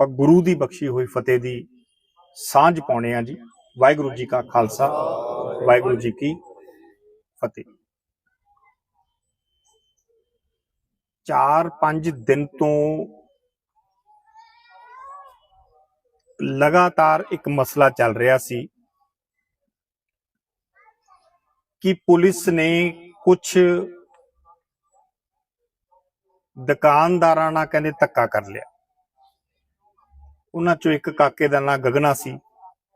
ਆਪਾਂ ਗੁਰੂ ਦੀ ਬਖਸ਼ੀ ਹੋਈ ਫਤਿਹ ਦੀ ਸਾਂਝ ਪਾਉਣੇ ਆ ਜੀ। ਵਾਹਿਗੁਰੂ ਜੀ ਕਾ ਖਾਲਸਾ, ਵਾਹਿਗੁਰੂ ਜੀ ਕੀ ਫਤਿਹ। 4-5 ਦਿਨ ਤੋਂ ਲਗਾਤਾਰ ਇੱਕ ਮਸਲਾ ਚੱਲ ਰਿਹਾ ਸੀ ਕਿ ਪੁਲਿਸ ਨੇ ਕੁਝ ਦੁਕਾਨਦਾਰਾਂ ਨਾਲ ਕਹਿੰਦੇ ਧੱਕਾ ਕਰ ਲਿਆ। ਉਹਨਾਂ ਚੋਂ ਇੱਕ ਕਾਕੇ ਦਾ ਨਾਂ ਗਗਨਾ ਸੀ।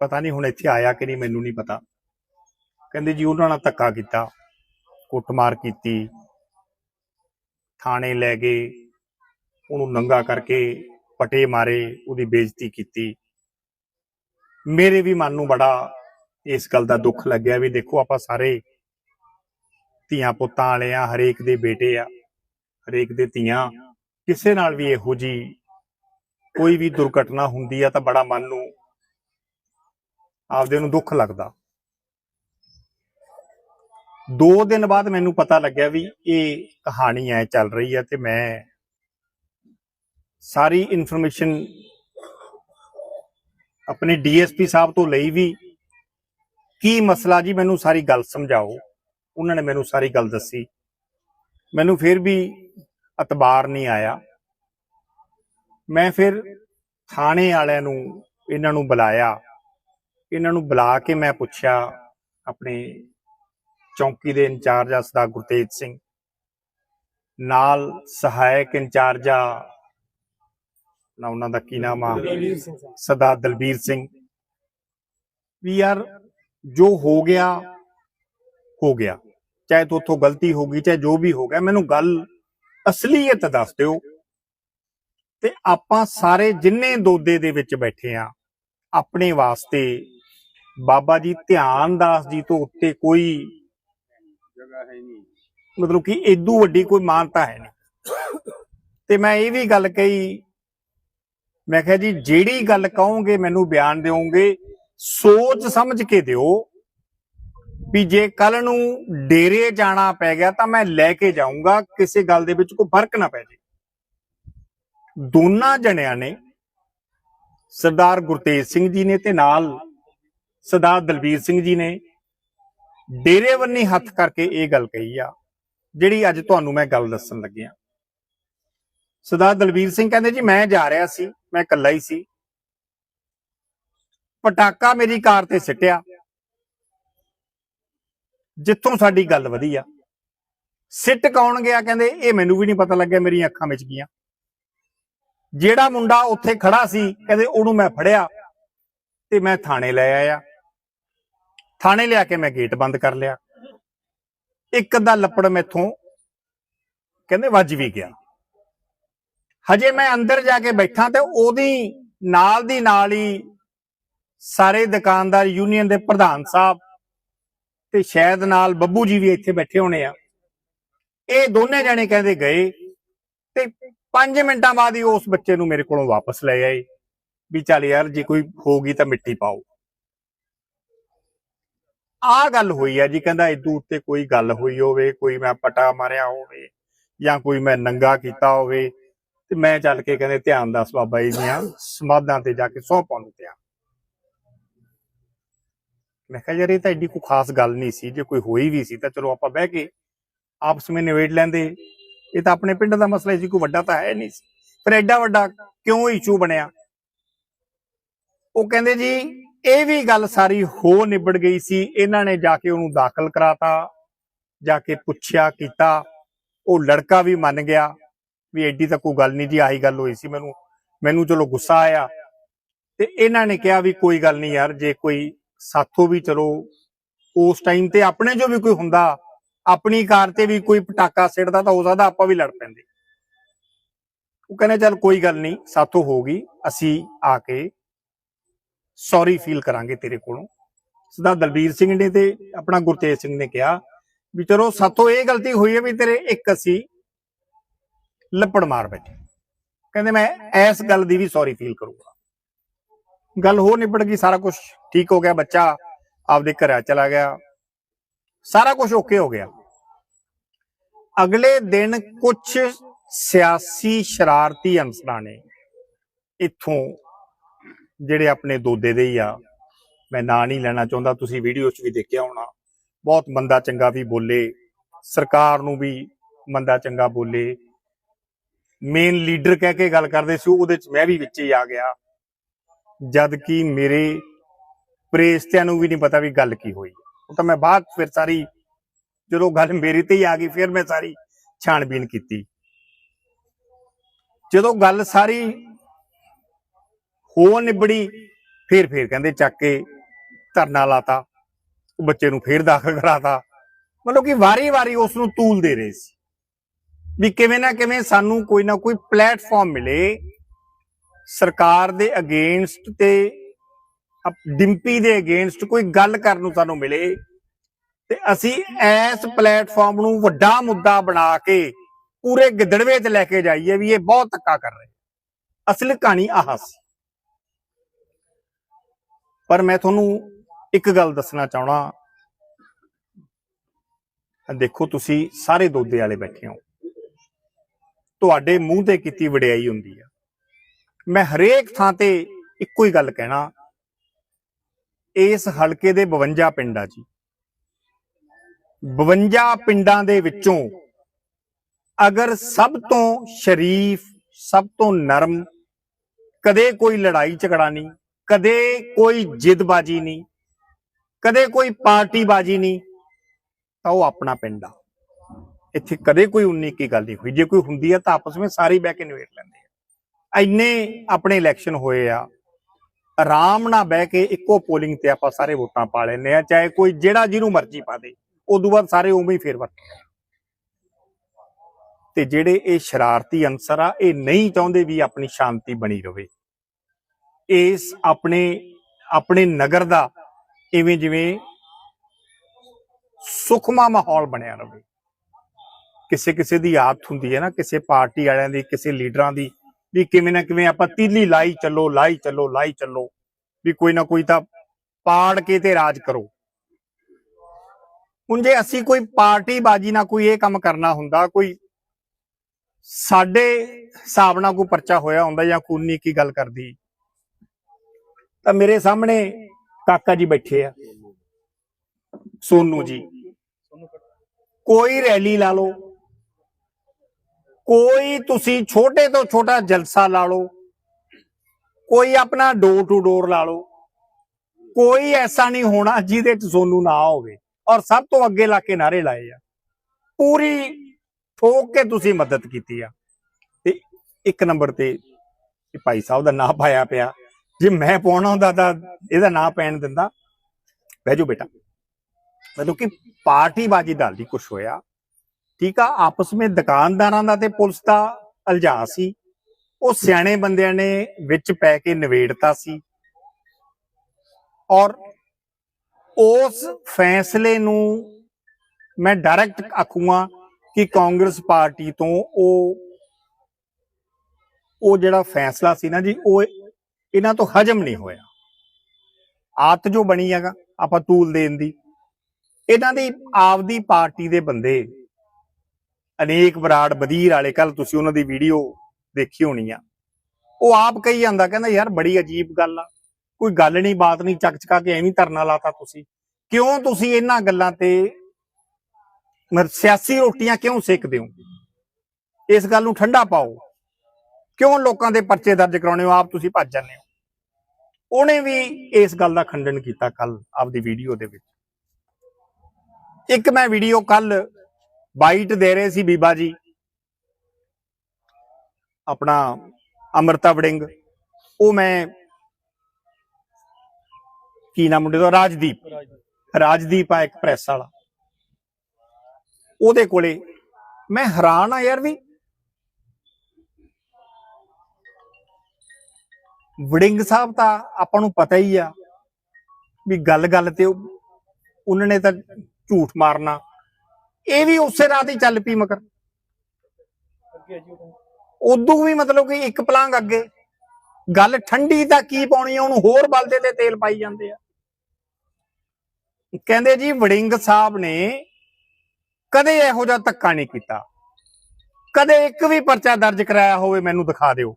ਪਤਾ ਨਹੀਂ ਹੁਣ ਇੱਥੇ ਆਇਆ ਕਿ ਨਹੀਂ, ਮੈਨੂੰ ਨਹੀਂ ਪਤਾ। ਕਹਿੰਦੇ ਜੀ ਉਹਨਾਂ ਨਾਲ ਧੱਕਾ ਕੀਤਾ, ਕੁੱਟਮਾਰ ਕੀਤੀ, ਥਾਣੇ ਲੈ ਗਏ, ਉਹਨੂੰ ਨੰਗਾ ਕਰਕੇ ਪਟੇ ਮਾਰੇ, ਉਹਦੀ ਬੇਇੱਜ਼ਤੀ ਕੀਤੀ। ਮੇਰੇ ਵੀ ਮਨ ਨੂੰ ਬੜਾ ਇਸ ਗੱਲ ਦਾ ਦੁੱਖ ਲੱਗਿਆ ਵੀ ਦੇਖੋ ਆਪਾਂ ਸਾਰੇ ਧੀਆਂ ਪੁੱਤਾਂ ਵਾਲੇ ਆ, ਹਰੇਕ ਦੇ ਬੇਟੇ ਆ, ਹਰੇਕ ਦੇ ਧੀਆਂ। ਕਿਸੇ ਨਾਲ ਵੀ ਇਹੋ ਜੀ ਕੋਈ ਵੀ ਦੁਰਘਟਨਾ ਹੁੰਦੀ ਆ ਤਾਂ ਬੜਾ ਮਨ ਨੂੰ ਆਪਦੇ ਨੂੰ ਦੁੱਖ ਲੱਗਦਾ। ਦੋ ਦਿਨ ਬਾਅਦ ਮੈਨੂੰ ਪਤਾ ਲੱਗਿਆ ਵੀ ਇਹ ਕਹਾਣੀ ਐ ਚੱਲ ਰਹੀ ਹੈ ਤੇ ਮੈਂ ਸਾਰੀ ਇਨਫੋਰਮੇਸ਼ਨ ਆਪਣੇ ਡੀਐਸਪੀ ਸਾਹਿਬ ਤੋਂ ਲਈ ਵੀ ਕੀ ਮਸਲਾ ਜੀ ਮੈਨੂੰ ਸਾਰੀ ਗੱਲ ਸਮਝਾਓ। ਉਹਨਾਂ ਨੇ ਮੈਨੂੰ ਸਾਰੀ ਗੱਲ ਦੱਸੀ। ਮੈਨੂੰ ਫਿਰ ਵੀ ਅਤਬਾਰ ਨਹੀਂ ਆਇਆ। ਮੈਂ ਫਿਰ ਥਾਣੇ ਵਾਲਿਆਂ ਨੂੰ ਇਹਨਾਂ ਨੂੰ ਬੁਲਾਇਆ। ਇਹਨਾਂ ਨੂੰ ਬੁਲਾ ਕੇ ਮੈਂ ਪੁੱਛਿਆ ਆਪਣੇ ਚੌਂਕੀ ਦੇ ਇੰਚਾਰਜ ਆ ਸਰਦਾਰ ਗੁਰਤੇਜ ਸਿੰਘ। ਨਾਲ ਸਹਾਇਕ ਇੰਚਾਰਜ ਆ ਨਾ ਉਹਨਾਂ ਦਾ ਕੀ ਨਾਮ ਆ? ਸਰਦਾਰ ਦਲਬੀਰ ਸਿੰਘ। ਵੀ ਯਾਰ ਜੋ ਹੋ ਗਿਆ ਹੋ ਗਿਆ। ਚਾਹੇ ਤੋਥੋਂ ਗਲਤੀ ਹੋ ਗਈ ਚਾਹੇ ਜੋ ਵੀ ਹੋ ਗਿਆ ਮੈਨੂੰ ਗੱਲ ਅਸਲੀਅਤ ਦੱਸ ਦਿਓ। ਤੇ ਆਪਾਂ ਸਾਰੇ ਜਿੰਨੇ ਦੋਦੇ ਦੇ ਵਿੱਚ ਬੈਠੇ ਆ, ਆਪਣੇ ਵਾਸਤੇ ਬਾਬਾ ਜੀ ਧਿਆਨ ਦਾਸ ਜੀ ਤੋਂ ਉੱਤੇ ਕੋਈ ਜਗ੍ਹਾ ਹੈ ਨਹੀਂ ਮਤਲਬ ਕਿ ਏਦੂ ਵੱਡੀ ਕੋਈ ਮਾਨਤਾ ਹੈ ਨਹੀਂ। ਤੇ ਮੈਂ ਇਹ ਵੀ ਗੱਲ ਕਹੀ, ਮੈਂ ਕਿਹਾ ਜੀ ਜਿਹੜੀ ਗੱਲ ਕਹੋਗੇ ਮੈਨੂੰ ਬਿਆਨ ਦਿਓਗੇ, ਸੋਚ ਸਮਝ ਕੇ ਦਿਓ ਵੀ ਜੇ ਕੱਲ ਨੂੰ ਡੇਰੇ ਜਾਣਾ ਪੈ ਗਿਆ ਤਾਂ ਮੈਂ ਲੈ ਕੇ ਜਾਊਂਗਾ, ਕਿਸੇ ਗੱਲ ਦੇ ਵਿੱਚ ਕੋਈ ਫ਼ਰਕ ਨਾ ਪੈ ਜੇ। ਦੋਨਾਂ ਜਣਿਆਂ ਨੇ ਸਰਦਾਰ ਗੁਰਤੇਜ ਸਿੰਘ ਜੀ ਨੇ ਤੇ ਨਾਲ ਸਰਦਾਰ ਦਲਬੀਰ ਸਿੰਘ ਜੀ ਨੇ ਡੇਰੇ ਬੰਨੀ ਹੱਥ ਕਰਕੇ ਇਹ ਗੱਲ ਕਹੀ ਆ, ਜਿਹੜੀ ਅੱਜ ਤੁਹਾਨੂੰ ਮੈਂ ਗੱਲ ਦੱਸਣ ਲੱਗਿਆ ਸਰਦਾਰ ਦਲਬੀਰ ਸਿੰਘ ਕਹਿੰਦੇ ਜੀ, ਮੈਂ ਜਾ ਰਿਹਾ ਸੀ, ਮੈਂ ਇਕੱਲਾ ਹੀ ਸੀ। ਪਟਾਕਾ ਮੇਰੀ ਕਾਰ ਤੇ ਸਿੱਟਿਆ। ਜਿੱਥੋਂ ਸਾਡੀ ਗੱਲ ਵਧੀ ਆ। ਸਿੱਟ ਕੌਣ ਗਿਆ ਕਹਿੰਦੇ, ਇਹ ਮੈਨੂੰ ਵੀ ਨਹੀਂ ਪਤਾ ਲੱਗਿਆ, ਮੇਰੀਆਂ ਅੱਖਾਂ ਵਿੱਚ ਗਈਆਂ। ਜਿਹੜਾ ਮੁੰਡਾ ਉੱਥੇ ਖੜਾ ਸੀ, ਕਹਿੰਦੇ ਉਹਨੂੰ ਮੈਂ ਫੜਿਆ ਤੇ ਮੈਂ ਥਾਣੇ ਲੈ ਆਇਆ। ਥਾਣੇ ਲਿਆ ਕੇ ਮੈਂ ਗੇਟ ਬੰਦ ਕਰ ਲਿਆ। ਇੱਕ ਅੱਧਾ ਲੱਪੜ ਮੈਥੋਂ ਕਹਿੰਦੇ ਵੱਜ ਵੀ ਗਿਆ। ਹਜੇ ਮੈਂ ਅੰਦਰ ਜਾ ਕੇ ਬੈਠਾ ਤੇ ਉਹਦੀ ਨਾਲ ਦੀ ਨਾਲ ਹੀ ਸਾਰੇ ਦੁਕਾਨਦਾਰ ਯੂਨੀਅਨ ਦੇ ਪ੍ਰਧਾਨ ਸਾਹਿਬ ਤੇ ਸ਼ਾਇਦ ਨਾਲ ਬੱਬੂ ਜੀ ਵੀ ਇੱਥੇ ਬੈਠੇ ਹੋਣੇ ਆ। ਇਹ ਦੋਨੇ ਜਣੇ ਕਹਿੰਦੇ ਗਏ ਤੇ 5 ਮਿੰਟਾਂ ਬਾਅਦ ਹੀ ਉਸ ਬੱਚੇ ਨੂੰ ਮੇਰੇ ਕੋਲੋਂ ਵਾਪਸ ਲੈ ਆਏ। ਵੀ ਚੱਲ ਯਾਰ, ਜੇ ਕੋਈ ਹੋਗੀ ਤਾਂ ਮਿੱਟੀ ਪਾਓ। ਆ ਗੱਲ ਹੋਈ ਆ ਜੀ, ਕਹਿੰਦਾ ਇਦੋਂ ਉੱਤੇ ਕੋਈ ਗੱਲ ਹੋਈ ਹੋਵੇ, ਕੋਈ ਮੈਂ ਪਟਾ ਮਾਰਿਆ ਹੋਵੇ ਜਾਂ ਕੋਈ ਮੈਂ ਨੰਗਾ ਕੀਤਾ ਹੋਵੇ, ਤੇ ਮੈਂ ਚੱਲ ਕੇ ਕਹਿੰਦੇ ਧਿਆਨ ਦੱਸ ਬਾਬਾ ਜੀ ਦੀਆਂ, ਸਮਾਧਾਂ ਤੇ ਜਾ ਕੇ ਸੌ ਪਾਉਣ ਤੇ ਆ ਮੈਂ ਕਿਹਾ ਯਾਰ, ਇਹ ਤਾਂ ਏਡੀ ਕੋਈ ਖਾਸ ਗੱਲ ਨਹੀਂ ਸੀ, ਜੇ ਕੋਈ ਹੋਈ ਵੀ ਸੀ ਤਾਂ ਚਲੋ ਆਪਾਂ ਬਹਿ ਕੇ ਆਪਸ ਵਿੱਚ ਨਿਬੇੜ ਲੈਂਦੇ। ਇਹ ਤਾਂ ਆਪਣੇ ਪਿੰਡ ਦਾ ਮਸਲਾ ਸੀ ਕੋਈ ਵੱਡਾ ਤਾਂ ਹੈ ਨਹੀਂ ਸੀ। ਪਰ ਐਡਾ ਵੱਡਾ ਕਿਉਂ ਇਸ਼ੂ ਬਣਿਆ? ਉਹ ਕਹਿੰਦੇ ਜੀ, ਇਹ ਵੀ ਗੱਲ ਸਾਰੀ ਹੋ ਨਿਬੜ ਗਈ ਸੀ, ਇਹਨਾਂ ਨੇ ਜਾ ਕੇ ਉਹਨੂੰ ਦਾਖਲ ਕਰਾਤਾ, ਜਾ ਕੇ ਪੁੱਛਿਆ, ਕੀਤਾ। ਉਹ ਲੜਕਾ ਵੀ ਮੰਨ ਗਿਆ ਵੀ ਐਡੀ ਤਾਂ ਕੋਈ ਗੱਲ ਨਹੀਂ ਜੀ, ਆਹੀ ਗੱਲ ਹੋਈ ਸੀ ਮੈਨੂੰ। ਮੈਨੂੰ ਚਲੋ ਗੁੱਸਾ ਆਇਆ ਤੇ ਇਹਨਾਂ ਨੇ ਕਿਹਾ ਵੀ ਕੋਈ ਗੱਲ ਨਹੀਂ ਯਾਰ, ਜੇ ਕੋਈ ਸਾਥੋਂ ਵੀ ਚਲੋ, ਉਸ ਟਾਈਮ ਤੇ ਆਪਣੇ ਜੋ ਵੀ ਕੋਈ ਹੁੰਦਾ ਆਪਣੀ ਕਾਰ ਤੇ ਵੀ ਕੋਈ ਪਟਾਕਾ ਸਿੱਟਦਾ ਤਾਂ ਹੋ ਸਕਦਾ ਆਪਾਂ ਵੀ ਲੜ ਪੈਂਦੇ। ਉਹ ਕਹਿੰਦੇ, ਚੱਲ ਕੋਈ ਗੱਲ ਨਹੀਂ, ਸਾਥੋਂ ਹੋ ਗਈ, ਅਸੀਂ ਆ ਕੇ ਸੌਰੀ ਫੀਲ ਕਰਾਂਗੇ ਤੇਰੇ ਕੋਲੋਂ। ਸਦਾ ਦਲਬੀਰ ਸਿੰਘ ਨੇ ਤੇ ਆਪਣਾ ਗੁਰਤੇਜ ਸਿੰਘ ਨੇ ਕਿਹਾ ਵੀ ਚਲੋ ਸਾਥੋਂ ਇਹ ਗਲਤੀ ਹੋਈ ਹੈ ਵੀ ਤੇਰੇ ਇੱਕ ਅਸੀਂ ਲੱਪੜ ਮਾਰ ਬੈਠੇ। ਕਹਿੰਦੇ, ਮੈਂ ਇਸ ਗੱਲ ਦੀ ਵੀ ਸੌਰੀ ਫੀਲ ਕਰੂੰਗਾ। ਗੱਲ ਹੋ ਨਿਬੜ ਗਈ, ਸਾਰਾ ਕੁਝ ਠੀਕ ਹੋ ਗਿਆ, ਬੱਚਾ ਆਪਦੇ ਘਰਾਂ ਚਲਾ ਗਿਆ। ਸਾਰਾ ਕੁਝ ਓਕੇ ਹੋ ਗਿਆ। ਅਗਲੇ ਦਿਨ ਕੁਝ ਸਿਆਸੀ ਸ਼ਰਾਰਤੀ ਅਨਸਰਾਂ ਨੇ ਇੱਥੋਂ ਜਿਹੜੇ ਆਪਣੇ ਦੋਦੇ ਦੇ ਹੀ ਆ, ਮੈਂ ਨਾਂ ਨਹੀਂ ਲੈਣਾ ਚਾਹੁੰਦਾ, ਤੁਸੀਂ ਵੀਡੀਓ 'ਚ ਵੀ ਦੇਖਿਆ ਹੋਣਾ। ਬਹੁਤ ਮੰਦਾ ਚੰਗਾ ਵੀ ਬੋਲੇ, ਸਰਕਾਰ ਨੂੰ ਵੀ ਮੰਦਾ ਚੰਗਾ ਬੋਲੇ। ਮੇਨ ਲੀਡਰ ਕਹਿ ਕੇ ਗੱਲ ਕਰਦੇ ਸੀ, ਉਹਦੇ 'ਚ ਮੈਂ ਵੀ ਵਿੱਚ ਹੀ ਆ ਗਿਆ। ਜਦ ਕਿ ਮੇਰੇ ਪ੍ਰੇਸਤਿਆਂ ਨੂੰ ਵੀ ਨਹੀਂ ਪਤਾ ਵੀ ਗੱਲ ਕੀ ਹੋਈ। ਉਹ ਤਾਂ ਮੈਂ ਬਾਅਦ ਫਿਰ ਸਾਰੀ ਜਦੋਂ ਗੱਲ ਮੇਰੀ ਤੇ ਹੀ ਆ ਗਈ, ਫਿਰ ਮੈਂ ਸਾਰੀ ਛਾਣਬੀਨ ਕੀਤੀ। ਜਦੋਂ ਗੱਲ ਸਾਰੀ ਹੋ ਨਿਬੜੀ, ਫਿਰ ਫਿਰ ਕਹਿੰਦੇ ਚੱਕ ਕੇ ਧਰਨਾ ਲਾਤਾ, ਉਹ ਬੱਚੇ ਨੂੰ ਫੇਰ ਦਾਖਲ ਕਰਾਤਾ। ਮਤਲਬ ਕਿ ਵਾਰੀ-ਵਾਰੀ ਉਸ ਨੂੰ ਤੂਲ ਦੇ ਰਹੇ ਸੀ। ਵੀ ਕਿਵੇਂ ਨਾ ਕਿਵੇਂ ਸਾਨੂੰ ਕੋਈ ਨਾ ਕੋਈ ਪਲੇਟਫਾਰਮ ਮਿਲੇ, ਸਰਕਾਰ ਦੇ ਅਗੇਂਸਟ ਤੇ ਡਿੰਪੀ ਦੇ ਅਗੇਂਸਟ ਕੋਈ ਗੱਲ ਕਰਨ ਨੂੰ ਸਾਨੂੰ ਮਿਲੇ। ਤੇ ਅਸੀਂ ਇਸ ਪਲੇਟਫਾਰਮ ਨੂੰ ਵੱਡਾ ਮੁੱਦਾ ਬਣਾ ਕੇ ਪੂਰੇ ਗਿੱਦੜਵੇ ਤੇ ਲੈ ਕੇ ਜਾਈਏ ਵੀ ਇਹ ਬਹੁਤ ਧੱਕਾ ਕਰ ਰਹੇ। ਅਸਲ ਕਹਾਣੀ ਆਹ ਸੀ। ਪਰ ਮੈਂ ਤੁਹਾਨੂੰ ਇੱਕ ਗੱਲ ਦੱਸਣਾ ਚਾਹਣਾ ਦੇਖੋ ਤੁਸੀਂ ਸਾਰੇ ਦੋਦੇ ਵਾਲੇ ਬੈਠੇ ਹੋ। ਤੁਹਾਡੇ ਮੂੰਹ ਤੇ ਕੀਤੀ ਵਡਿਆਈ ਹੁੰਦੀ ਆ। ਮੈਂ ਹਰੇਕ ਥਾਂ ਤੇ ਇੱਕੋ ਹੀ ਗੱਲ ਕਹਿਣਾ। ਇਸ ਹਲਕੇ ਦੇ 52 ਪਿੰਡ ਆ ਜੀ। 52 ਪਿੰਡਾਂ ਦੇ ਵਿੱਚੋਂ ਅਗਰ ਸਭ ਤੋਂ ਸ਼ਰੀਫ, ਸਭ ਤੋਂ ਨਰਮ, ਕਦੇ ਕੋਈ ਲੜਾਈ ਝਗੜਾ ਨਹੀਂ, ਕਦੇ ਕੋਈ ਜਿੱਦਬਾਜੀ ਨਹੀਂ, ਕਦੇ ਕੋਈ ਪਾਰਟੀਬਾਜੀ ਨਹੀਂ, ਤਾਂ ਉਹ ਆਪਣਾ ਪਿੰਡ ਆ। ਇੱਥੇ ਕਦੇ ਕੋਈ ਉਨੀ ਕੀ ਗੱਲ ਨਹੀਂ ਹੋਈ। ਜੇ ਕੋਈ ਹੁੰਦੀ ਆ ਤਾਂ ਆਪਸ ਵਿੱਚ ਸਾਰੇ ਬਹਿ ਕੇ ਨਿਵੇੜ ਲੈਂਦੇ ਆ। ਇੰਨੇ ਆਪਣੇ ਇਲੈਕਸ਼ਨ ਹੋਏ ਆ। ਆਰਾਮ ਨਾਲ ਬਹਿ ਕੇ ਇੱਕੋ ਪੋਲਿੰਗ ਤੇ ਆਪਾਂ ਸਾਰੇ ਵੋਟਾਂ ਪਾ ਲੈਂਦੇ ਆ ਚਾਹੇ ਕੋਈ ਜਿਹੜਾ ਜਿਹਨੂੰ ਮਰਜ਼ੀ ਪਾ ਦੇ, ਉਦੋਂ ਬਾਅਦ ਸਾਰੇ ਉਵੇਂ ਹੀ ਫੇਰ ਵਰਤ ਤੇ ਜਿਹੜੇ ਇਹ ਸ਼ਰਾਰਤੀ ਅੰਸਰ ਆ, ਇਹ ਨਹੀਂ ਚਾਹੁੰਦੇ ਵੀ ਆਪਣੀ ਸ਼ਾਂਤੀ ਬਣੀ ਰਵੇ। ਇਸ ਆਪਣੇ ਆਪਣੇ ਨਗਰ ਦਾ ਇਵੇਂ ਜਿਵੇਂ ਸੁਖਮਾ ਮਾਹੌਲ ਬਣਿਆ ਰਵੇ। ਕਿਸੇ ਕਿਸੇ ਦੀ ਆਦਤ ਹੁੰਦੀ ਹੈ ਨਾ, ਕਿਸੇ ਪਾਰਟੀ ਵਾਲਿਆਂ ਦੀ, ਕਿਸੇ ਲੀਡਰਾਂ ਦੀ ਵੀ ਕਿਵੇਂ ਨਾ ਕਿਵੇਂ ਆਪਾਂ ਤੀਲੀ ਲਾਈ ਚੱਲੋ ਲਾਈ ਚੱਲੋ ਲਾਈ ਚੱਲੋ। ਵੀ ਕੋਈ ਨਾ ਕੋਈ ਤਾਂ ਪਾੜ ਕੇ ਤੇ ਰਾਜ ਕਰੋ। ਹੁਣ ਜੇ ਅਸੀਂ ਕੋਈ ਪਾਰਟੀ ਬਾਜੀ ਨਾਲ ਕੋਈ ਇਹ ਕੰਮ ਕਰਨਾ ਹੁੰਦਾ, ਕੋਈ ਸਾਡੇ ਹਿਸਾਬ ਨਾਲ ਕੋਈ ਪਰਚਾ ਹੋਇਆ ਹੁੰਦਾ ਜਾਂ ਕੂਨੀ ਕੀ ਗੱਲ ਕਰਦੀ। ਤਾਂ ਮੇਰੇ ਸਾਹਮਣੇ ਕਾਕਾ ਜੀ ਬੈਠੇ ਆ। ਸੋਨੂ ਜੀ। ਕੋਈ ਰੈਲੀ ਲਾ ਲਓ। ਕੋਈ ਤੁਸੀਂ ਛੋਟੇ ਤੋਂ ਛੋਟਾ ਜਲਸਾ ਲਾ ਲਓ, ਕੋਈ ਆਪਣਾ ਡੋਰ ਟੂ ਡੋਰ ਲਾ ਲਓ, ਕੋਈ ਐਸਾ ਨਹੀਂ ਹੋਣਾ ਜਿਹਦੇ ਚ ਸੋਨੂ ਨਾ ਹੋਵੇ ਔਰ ਸਭ ਤੋਂ ਅੱਗੇ ਲਾ ਕੇ ਨਾਰੇ ਲਾਏ ਆ। ਪੂਰੀ ਠੋਕ ਕੇ ਤੁਸੀਂ ਮਦਦ ਕੀਤੀ ਆ। ਤੇ ਇੱਕ ਨੰਬਰ ਤੇ ਭਾਈ ਸਾਹਿਬ ਦਾ ਨਾਂ ਪਾਇਆ ਪਿਆ। ਜੇ ਮੈਂ ਪਾਉਣਾ ਹੁੰਦਾ ਤਾਂ ਇਹਦਾ ਨਾਂ ਪੈਣ ਦਿੰਦਾ। ਬਹਿ ਜਾਓ ਬੇਟਾ। ਮਤਲਬ ਕਿ ਪਾਰਟੀਬਾਜੀ ਦਾ ਨਹੀਂ ਕੁਝ ਹੋਇਆ। ਠੀਕ ਆ, ਆਪਸ ਵਿੱਚ ਦੁਕਾਨਦਾਰਾਂ ਦਾ ਤੇ ਪੁਲਿਸ ਦਾ ਅਲਝਾ ਸੀ। ਉਹ ਸਿਆਣੇ ਬੰਦਿਆਂ ਨੇ ਵਿੱਚ ਪੈ ਕੇ ਨਵੇੜਤਾ ਸੀ। ਔਰ ਉਸ ਫੈਸਲੇ ਨੂੰ ਮੈਂ ਡਾਇਰੈਕਟ ਆਖੂਆਂ ਕਿ ਕਾਂਗਰਸ ਪਾਰਟੀ ਤੋਂ ਉਹ ਉਹ ਜਿਹੜਾ ਫੈਸਲਾ ਸੀ ਨਾ ਜੀ, ਉਹ ਇਹਨਾਂ ਤੋਂ ਹਜਮ ਨਹੀਂ ਹੋਇਆ। ਆਤ ਜੋ ਬਣੀ ਹੈਗਾ ਆਪਾਂ ਤੂਲ ਦੇਣ ਦੀ। ਇਹਨਾਂ ਦੀ ਆਪਦੀ ਪਾਰਟੀ ਦੇ ਬੰਦੇ ਅਨੇਕ ਬਰਾੜ ਬਦੀਰ ਵਾਲੇ ਕੱਲ ਤੁਸੀਂ ਉਹਨਾਂ ਦੀ ਵੀਡੀਓ ਦੇਖੀ ਹੋਣੀ ਆ। ਉਹ ਆਪ ਕਹੀ ਜਾਂਦਾ, ਕਹਿੰਦਾ, ਯਾਰ, ਬੜੀ ਅਜੀਬ ਗੱਲ ਆ। ਕੋਈ ਗੱਲ ਨਹੀਂ, ਬਾਤ ਨਹੀਂ ਚੱਕ ਚਕਾ ਕੇ ਐਵੇਂ ਧਰਨਾ ਲਾਤਾ ਤੁਸੀਂ। ਕਿਉਂ ਤੁਸੀਂ ਇਹਨਾਂ ਗੱਲਾਂ ਤੇ ਸਿਆਸੀ ਰੋਟੀਆਂ ਕਿਉਂ ਸੇਕਦੇ ਹੋ? ਇਸ ਗੱਲ ਨੂੰ ਠੰਡਾ ਪਾਓ। ਕਿਉਂ ਲੋਕਾਂ ਦੇ ਪਰਚੇ ਦਰਜ ਕਰਾਉਣੇ ਹੋ? ਆਪ ਤੁਸੀਂ ਭੱਜ ਜਾਂਦੇ ਹੋ। ਉਹਨੇ ਵੀ ਇਸ ਗੱਲ ਦਾ ਖੰਡਨ ਕੀਤਾ ਕੱਲ ਆਪਦੀ ਵੀਡੀਓ ਦੇ ਵਿੱਚ। ਇੱਕ ਮੈਂ ਵੀਡੀਓ ਕੱਲ ਬਾਈਟ ਦੇ ਰਹੇ ਸੀ ਬੀਬਾ ਜੀ। ਆਪਣਾ ਅਮਰਤਾ ਵੜਿੰਗ। ਉਹ ਮੈਂ ਕੀ ਨਾਮ ਮੁੰਡੇ ਦਾ ਰਾਜਦੀਪ। ਰਾਜਦੀਪ ਆ ਇੱਕ ਪ੍ਰੈਸ ਵਾਲਾ। ਉਹਦੇ ਕੋਲੇ ਮੈਂ ਹੈਰਾਨ ਆ ਯਾਰ ਵੀ ਵੜਿੰਗ ਸਾਹਿਬ ਤਾਂ ਆਪਾਂ ਨੂੰ ਪਤਾ ਹੀ ਆ ਵੀ ਗੱਲ-ਗੱਲ ਤੇ ਉਹਨਾਂ ਨੇ ਤਾਂ ਝੂਠ ਮਾਰਨਾ। ਇਹ ਵੀ ਉਸੇ ਰਾਤ ਹੀ ਚੱਲ ਪਈ ਮਗਰ। ਉਦੋਂ ਵੀ ਮਤਲਬ ਕਿ ਇੱਕ ਪਲਾਂਗ ਅੱਗੇ। ਗੱਲ ਠੰਡੀ ਤਾਂ ਕੀ ਪਾਉਣੀ ਆ, ਉਹਨੂੰ ਹੋਰ ਬਲਦੇ ਤੇ ਤੇਲ ਪਾਈ ਜਾਂਦੇ ਆ। ਕਹਿੰਦੇ ਜੀ, ਵੜਿੰਗ ਸਾਹਿਬ ਨੇ ਕਦੇ ਇਹੋ ਜਿਹਾ ਧੱਕਾ ਨਹੀਂ ਕੀਤਾ। ਕਦੇ ਇੱਕ ਵੀ ਪਰਚਾ ਦਰਜ ਕਰਾਇਆ ਹੋਵੇ, ਮੈਨੂੰ ਦਿਖਾ ਦਿਓ।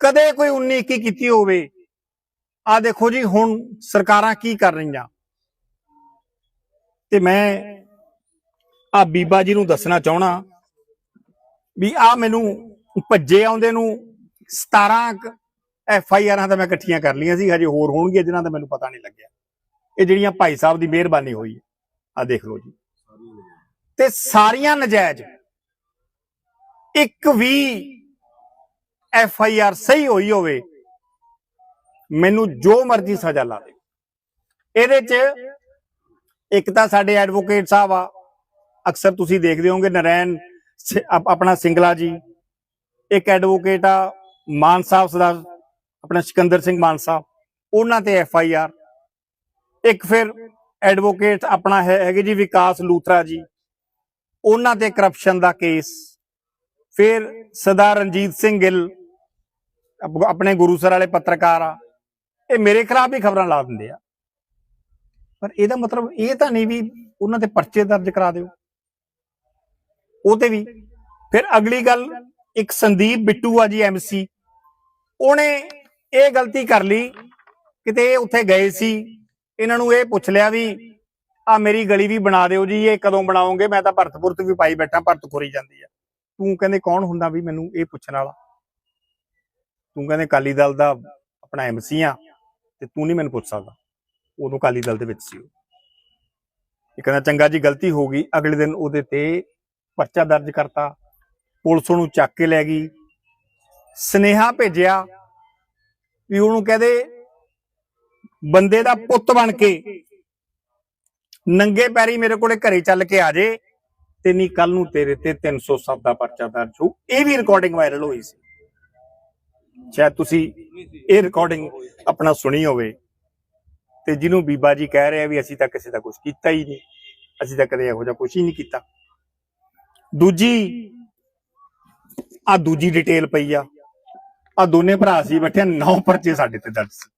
ਕਦੇ ਕੋਈ 19 21 ਕੀਤੀ ਹੋਵੇ। ਆ ਦੇਖੋ ਜੀ, ਹੁਣ ਸਰਕਾਰਾਂ ਕੀ ਕਰ ਰਹੀਆਂ। ਤੇ ਮੈਂ ਆ ਬੀਬਾ ਜੀ ਨੂੰ ਦੱਸਣਾ ਚਾਹਣਾ ਵੀ ਆ ਮੈਨੂੰ ਭੱਜੇ ਆਉਂਦੇ ਨੂੰ 17 ਐਫ ਆਈ ਆਰਾਂ ਤਾਂ ਮੈਂ ਇਕੱਠੀਆਂ ਕਰ ਲਈਆਂ ਸੀ, ਹਜੇ ਹੋਰ ਹੋਣਗੀਆਂ ਜਿਨ੍ਹਾਂ ਦਾ ਮੈਨੂੰ ਪਤਾ ਨਹੀਂ ਲੱਗਿਆ। ਇਹ ਜਿਹੜੀਆਂ ਭਾਈ ਸਾਹਿਬ ਦੀ ਮਿਹਰਬਾਨੀ ਹੋਈ ਹੈ। ਆ ਦੇਖ ਲਓ ਜੀ। ਤੇ ਸਾਰੀਆਂ ਨਜਾਇਜ਼ ਇੱਕ ਵੀ ਐਫ ਆਈ ਆਰ ਸਹੀ ਹੋਈ ਹੋਵੇ, ਮੈਨੂੰ ਜੋ ਮਰਜ਼ੀ ਸਜ਼ਾ ਲਾ ਦੇ। ਇਹਦੇ ਚ ਇੱਕ ਤਾਂ ਸਾਡੇ ਐਡਵੋਕੇਟ ਸਾਹਿਬ ਆ ਅਕਸਰ ਤੁਸੀਂ ਦੇਖਦੇ ਹੋਗੇ ਨਰੈਣ ਆਪਣਾ ਸਿੰਗਲਾ ਜੀ, ਇੱਕ ਐਡਵੋਕੇਟ ਆ, ਮਾਨ ਸਾਹਿਬ ਸਰਦਾਰ ਆਪਣਾ ਸਿਕੰਦਰ ਸਿੰਘ ਮਾਨ ਸਾਹਿਬ, ਉਹਨਾਂ ਤੇ ਐਫ ਆਈ ਆਰ ਇੱਕ ਫਿਰ ਐਡਵੋਕੇਟ ਆਪਣਾ ਹੈ, ਹੈਗੇ ਜੀ ਵਿਕਾਸ ਲੂਥਰਾ ਜੀ, ਉਹਨਾਂ ਤੇ ਕਰਪਸ਼ਨ ਦਾ ਕੇਸ ਫਿਰ ਸਰਦਾਰ ਰਣਜੀਤ ਸਿੰਘ ਗਿੱਲ ਆਪ- ਆਪਣੇ ਗੁਰੂਸਰ ਵਾਲੇ ਪੱਤਰਕਾਰ ਆ, ਇਹ ਮੇਰੇ ਖਿਲਾਫ ਹੀ ਖਬਰਾਂ ਲਾ ਦਿੰਦੇ ਆ। ਪਰ ਇਹਦਾ ਮਤਲਬ ਇਹ ਤਾਂ ਨਹੀਂ ਵੀ ਉਹਨਾਂ ਤੇ ਪਰਚੇ ਦਰਜ ਕਰਾ ਦਿਓ। ਉਹ ਤੇ ਵੀ। ਫਿਰ ਅਗਲੀ ਗੱਲ, ਇੱਕ ਸੰਦੀਪ ਬਿੱਟੂ ਆ ਜੀ ਐਮਸੀ ਉਹਨੇ ਇਹ ਗਲਤੀ ਕਰ ਲਈ, ਕਿਤੇ ਉੱਥੇ ਗਏ ਸੀ। ਇਹਨਾਂ ਨੂੰ ਇਹ ਪੁੱਛ ਲਿਆ ਵੀ, ਆ ਮੇਰੀ ਗਲੀ ਵੀ ਬਣਾ ਦਿਓ ਜੀ, ਇਹ ਕਦੋਂ ਬਣਾਓਗੇ? ਮੈਂ ਤਾਂ ਭਰਤਪੁਰ ਵੀ ਪਾਈ ਬੈਠਾ ਭਰਤ ਖੋਰੀ ਜਾਂਦੀ ਆ। ਤੂੰ ਕਹਿੰਦੇ, ਕੌਣ ਹੁੰਦਾ ਵੀ ਮੈਨੂੰ ਇਹ ਪੁੱਛਣ ਵਾਲਾ? ਤੂੰ ਕਹਿੰਦੇ ਕਾਲੀ ਦਲ ਦਾ ਆਪਣਾ ਐਮਸੀ ਆ ਤੇ ਤੂੰ ਨਹੀਂ ਮੈਨੂੰ ਪੁੱਛ ਸਕਦਾ। ਉਦੋਂ ਕਾਲੀ ਦਲ ਦੇ ਵਿੱਚ ਸੀ ਉਹ। ਇਹ ਕਹਿੰਦਾ, ਚੰਗਾ ਜੀ, ਗਲਤੀ ਹੋ ਗਈ। ਅਗਲੇ ਦਿਨ ਉਹਦੇ ਤੇ ਪਰਚਾ ਦਰਜ ਕਰਤਾ। ਪੁਲਿਸ ਉਹਨੂੰ ਚੱਕ ਕੇ ਲੈ ਗਈ। ਸਨੇਹਾ ਭੇਜਿਆ ਵੀ ਉਹਨੂੰ ਕਹਦੇ, ਬੰਦੇ ਦਾ ਪੁੱਤ ਬਣ ਕੇ ਨੰਗੇ ਪੈਰੀ ਮੇਰੇ ਕੋਲੇ ਘਰੇ ਚੱਲ ਕੇ ਆ ਜੇ ਤੇ ਨਹੀਂ ਕੱਲ ਨੂੰ ਤੇਰੇ ਤੇ 307 ਦਾ ਪਰਚਾ ਦਰਜ ਹੋ ਇਹ ਵੀ ਰਿਕਾਰਡਿੰਗ ਵਾਇਰਲ ਹੋਈ ਸੀ। ਸ਼ਾਇਦ ਤੁਸੀਂ ਇਹ ਰਿਕਾਰਡਿੰਗ ਆਪਣਾ ਸੁਣੀ ਹੋਵੇ ਤੇ ਜਿਹਨੂੰ ਬੀਬਾ ਜੀ ਕਹਿ ਰਹੇ ਆ ਵੀ ਅਸੀਂ ਤਾਂ ਕਿਸੇ ਦਾ ਕੁਝ ਕੀਤਾ ਹੀ ਨਹੀਂ। ਅਸੀਂ ਤਾਂ ਕਦੇ ਇਹੋ ਜਿਹਾ ਕੁਝ ਹੀ ਨਹੀਂ ਕੀਤਾ। ਦੂਜੀ। ਆ ਦੂਜੀ ਡਿਟੇਲ ਪਈ ਆ। ਆ ਦੋਨੇ ਭਰਾ ਸੀ ਬੈਠੇ ਨੌ ਪਰਚੇ ਸਾਡੇ ਤੇ ਦਰਜ ਸੀ।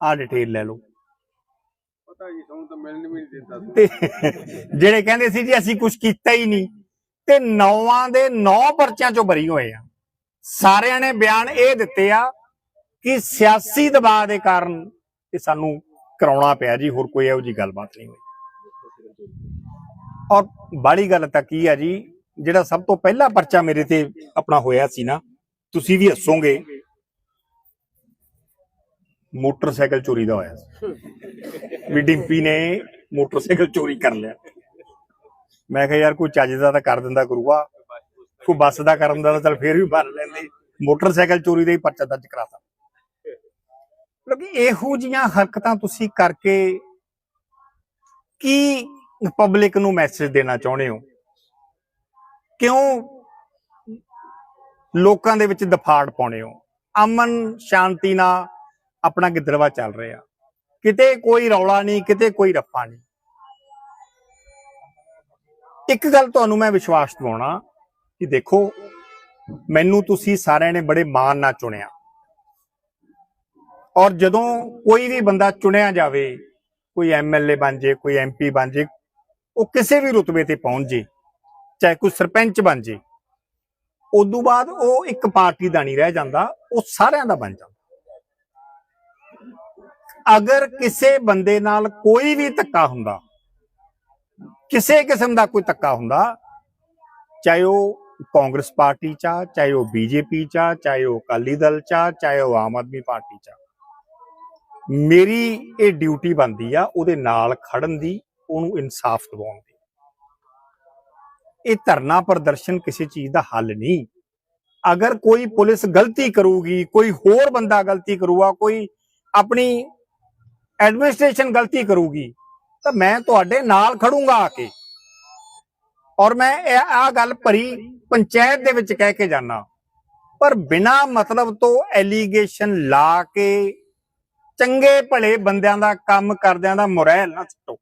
ਆ ਡਿਟੇਲ ਲੈ ਲਓ। ਪਤਾ ਜੀ ਤੁਹਾਨੂੰ ਤਾਂ ਮਿਲਣ ਵੀ ਨਹੀਂ ਦਿੰਦਾ ਤੂੰ ਤੇ ਜਿਹੜੇ ਕਹਿੰਦੇ ਸੀ ਜੀ ਅਸੀਂ ਕੁਝ ਕੀਤਾ ਹੀ ਨਹੀਂ ਤੇ ਨੌਵਾਂ ਦੇ ਨੌ ਪਰਚਿਆਂ ਚੋਂ ਬਰੀ ਹੋਏ ਆ। ਸਾਰਿਆਂ ਨੇ ਬਿਆਨ ਇਹ ਦਿੱਤੇ ਆ ਕਿ ਸਿਆਸੀ ਦਬਾਅ ਦੇ ਕਾਰਨ ਇਹ ਸਾਨੂੰ ਕਰਾਉਣਾ ਪਿਆ ਜੀ ਹੋਰ ਕੋਈ ਇਹੋ ਜੀ ਗੱਲਬਾਤ ਨਹੀਂ ਹੋਈ। ਔਰ ਬਾੜੀ ਗੱਲ ਤਾਂ ਕੀ ਆ ਜੀ, ਜਿਹੜਾ ਸਭ ਤੋਂ ਪਹਿਲਾ ਪਰਚਾ ਮੇਰੇ ਤੇ ਆਪਣਾ ਹੋਇਆ ਸੀ ਨਾ, ਤੁਸੀਂ ਵੀ ਹੱਸੋਗੇ। ਮੋਟਰਸਾਈਕਲ ਚੋਰੀ ਦਾ ਹੋਇਆ ਸੀ। ਵੀ ਡਿੰਪੀ ਨੇ ਮੋਟਰਸਾਈਕਲ ਚੋਰੀ ਕਰ ਲਿਆ। ਮੈਂ ਕਿਹਾ, ਯਾਰ, ਕੋਈ ਚੱਜ ਦਾ ਤਾਂ ਕਰ ਦਿੰਦਾ ਗੁਰੂਆ। ਕੋਈ ਬੱਸ ਦਾ ਕਰਨ ਦਾ ਤਾਂ ਚਲ ਫੇਰ ਵੀ ਭਰ ਲੈਂਦੇ। ਮੋਟਰਸਾਈਕਲ ਚੋਰੀ ਦਾ ਹੀ ਪਰਚਾ ਦਰਜ ਕਰਾਤਾ। ਕਿਉਂਕਿ ਇਹੋ ਜੀਆਂ ਹਰਕਤਾਂ ਤੁਸੀਂ ਕਰਕੇ ਕੀ ਪਬਲਿਕ ਨੂੰ ਮੈਸੇਜ ਦੇਣਾ ਚਾਹੁੰਦੇ ਹੋ? ਕਿਉਂ ਲੋਕਾਂ ਦੇ ਵਿੱਚ ਦਫਾੜ ਪਾਉਣੇ ਹੋ? ਅਮਨ ਸ਼ਾਂਤੀ ਨਾਲ ਆਪਣਾ ਗਿੱਦੜਵਾ ਚੱਲ ਰਿਹਾ। ਕਿਤੇ ਕੋਈ ਰੌਲਾ ਨਹੀਂ, ਕਿਤੇ ਕੋਈ ਰੱਪਾ ਨਹੀਂ। ਇੱਕ ਗੱਲ ਤੁਹਾਨੂੰ ਮੈਂ ਵਿਸ਼ਵਾਸ ਦਿਵਾਉਣਾ ਕਿ ਦੇਖੋ, ਮੈਨੂੰ ਤੁਸੀਂ ਸਾਰਿਆਂ ਨੇ ਬੜੇ ਮਾਣ ਨਾਲ ਚੁਣਿਆ। ਔਰ ਜਦੋਂ ਕੋਈ ਵੀ ਬੰਦਾ ਚੁਣਿਆ ਜਾਵੇ, ਕੋਈ ਐਮਐਲਏ ਬਣ ਜੇ ਕੋਈ ਐਮਪੀ ਬਣ ਜੇ ਉਹ ਕਿਸੇ ਵੀ ਰੁਤਬੇ ਤੇ ਪਹੁੰਚ ਜੇ, ਚਾਹੇ ਕੋਈ ਸਰਪੰਚ ਬਣ ਜੇ, ਉਦੋਂ ਬਾਅਦ ਉਹ ਇੱਕ ਪਾਰਟੀ ਦਾ ਨਹੀਂ ਰਹਿ ਜਾਂਦਾ, ਉਹ ਸਾਰਿਆਂ ਦਾ ਬਣ ਜਾਂਦਾ। ਅਗਰ ਕਿਸੇ ਬੰਦੇ ਨਾਲ ਕੋਈ ਵੀ ਧੱਕਾ ਹੁੰਦਾ, ਕਿਸੇ ਕਿਸਮ ਦਾ ਕੋਈ ਧੱਕਾ ਹੁੰਦਾ, ਚਾਹੇ ਉਹ ਕਾਂਗਰਸ ਪਾਰਟੀ ਚ ਆ, ਚਾਹੇ ਉਹ ਬੀਜੇਪੀ ਚ ਆ, ਚਾਹੇ ਉਹ ਅਕਾਲੀ ਦਲ ਚ ਆ, ਚਾਹੇ ਉਹ ਆਮ ਆਦਮੀ ਪਾਰਟੀ ਚ ਆ, ਮੇਰੀ ਇਹ ਡਿਊਟੀ ਬਣਦੀ ਆ, ਉਹਦੇ ਨਾਲ ਖੜਨ ਦੀ ਉਹਨੂੰ ਇਨਸਾਫ ਦਿਵਾਉਣ ਦੀ। ਇਹ ਧਰਨਾ ਪ੍ਰਦਰਸ਼ਨ ਕਿਸੇ ਚੀਜ਼ ਦਾ ਹੱਲ ਨਹੀਂ। ਅਗਰ ਕੋਈ ਪੁਲਿਸ ਗਲਤੀ ਕਰੂਗੀ, ਕੋਈ ਹੋਰ ਬੰਦਾ ਗਲਤੀ ਕਰੂਗਾ, ਕੋਈ ਆਪਣੀ ਐਡਮਿਨਿਸਟ੍ਰੇਸ਼ਨ ਗਲਤੀ ਕਰੂਗੀ, ਤਾਂ ਮੈਂ ਤੁਹਾਡੇ ਨਾਲ ਖੜੂੰਗਾ ਆ ਕੇ। ਔਰ ਮੈਂ ਇਹ ਆ ਗੱਲ ਭਰੀ ਪੰਚਾਇਤ ਦੇ ਵਿੱਚ ਕਹਿ ਕੇ ਜਾਣਾ ਪਰ ਬਿਨਾ ਮਤਲਬ ਤੋਂ ਐਲੀਗੇਸ਼ਨ ਲਾ ਕੇ ਚੰਗੇ ਭਲੇ ਬੰਦਿਆਂ ਦਾ ਕੰਮ ਕਰਦਿਆਂ ਦਾ ਮੁਰੈਲ ਨਾ ਛੱਡੋ